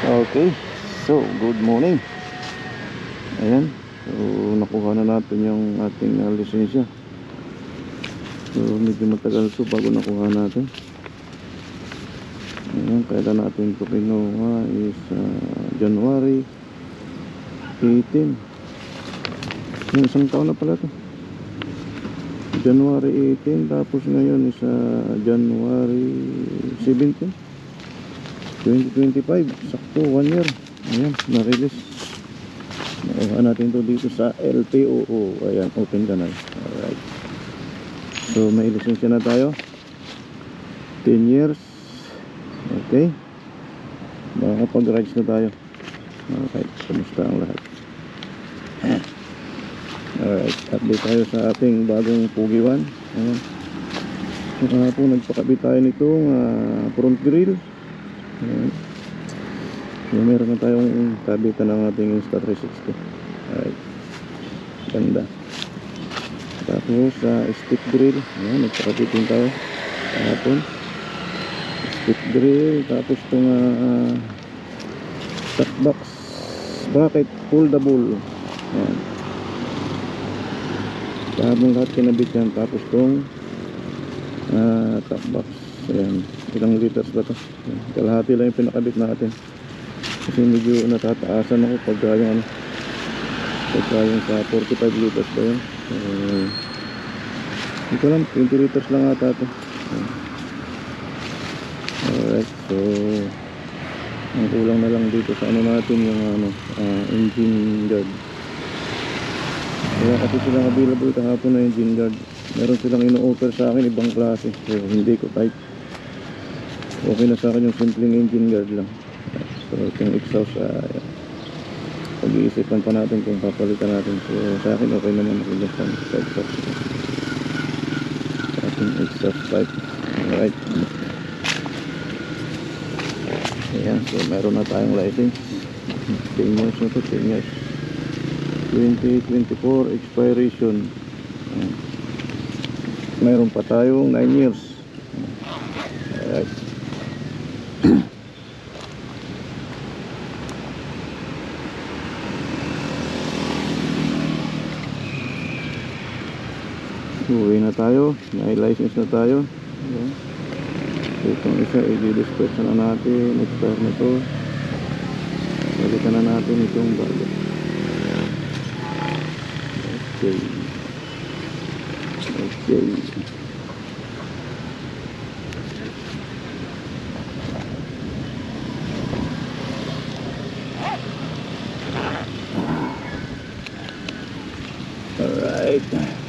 Okay, so good morning. Ayan, so nakuha na natin yung ating uh, lisensya. So medyo matagal to bago nakuha natin. Ayan, kailan natin ito kinuha is uh, January 18. Yung isang taon na pala to. January 18 tapos ngayon is uh, January 17. 2025 sakto 1 year. Ayan na-release. Nakuha natin to dito sa LTOO ayan open canal alright. So may lisensya na tayo. 10 years. Okay. Makakapag rides na tayo. Alright kumusta ang lahat? Alright update tayo sa ating bagong pugiwan ayan. So kahapon nagpakabit tayo nitong uh, front grill Ayan. So, meron na tayong kabitan ng ating Insta360. Alright. Ganda. Tapos, sa stick drill. Ayan, nagpakabit din tayo. Kahapon. Stick drill. Tapos, itong uh, top box bracket foldable. Ayan. Kahapon lahat kinabit yan. Tapos, itong uh, top box. Ayan. Ilang liters ba to? Kalahati lang yung pinakabit natin. Kasi medyo natataasan ako pagka yung ano. Pagka yung sa 45 liters ba yun? So, hindi ko lang, 20 liters lang ata to. Ayan. Alright, so ang kulang na lang dito sa ano natin yung ano, ah, engine guard. Kaya kasi silang available kahapon na engine guard. Meron silang ino-offer sa akin ibang klase. So hindi ko type. Okay na sa akin yung simpleng engine guard lang. So itong exhaust uh, pag-iisipan pa natin kung papalitan natin. So sa akin okay naman ako dyan sa exhaust. Exhaust pipe. Alright. Ayan, so meron na tayong license. 10 years na to, 10 years. 2024 expiration. Meron pa tayong 9 years. Alright. Uwi na tayo. May license na tayo. Ayan. Itong isa, i-dispatch na natin. Expire na to. Balikan na natin itong bago. Okay. Okay. Alright.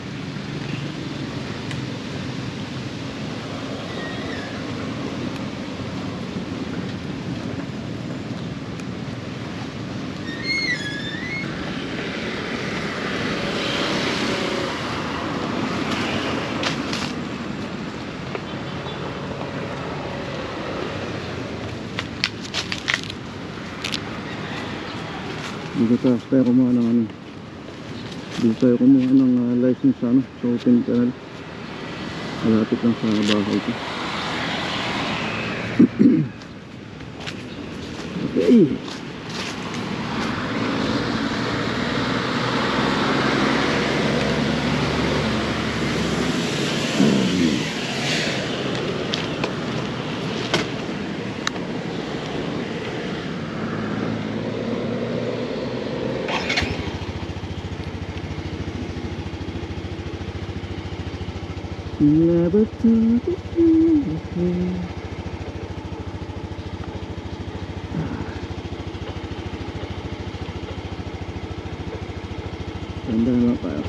Dito tayo, tayo kumuha ng ano. Dito tayo kumuha ng ah, license ano, sa open canal. Malapit lang sa bahay ko. okay. Never to Ganda naman pa.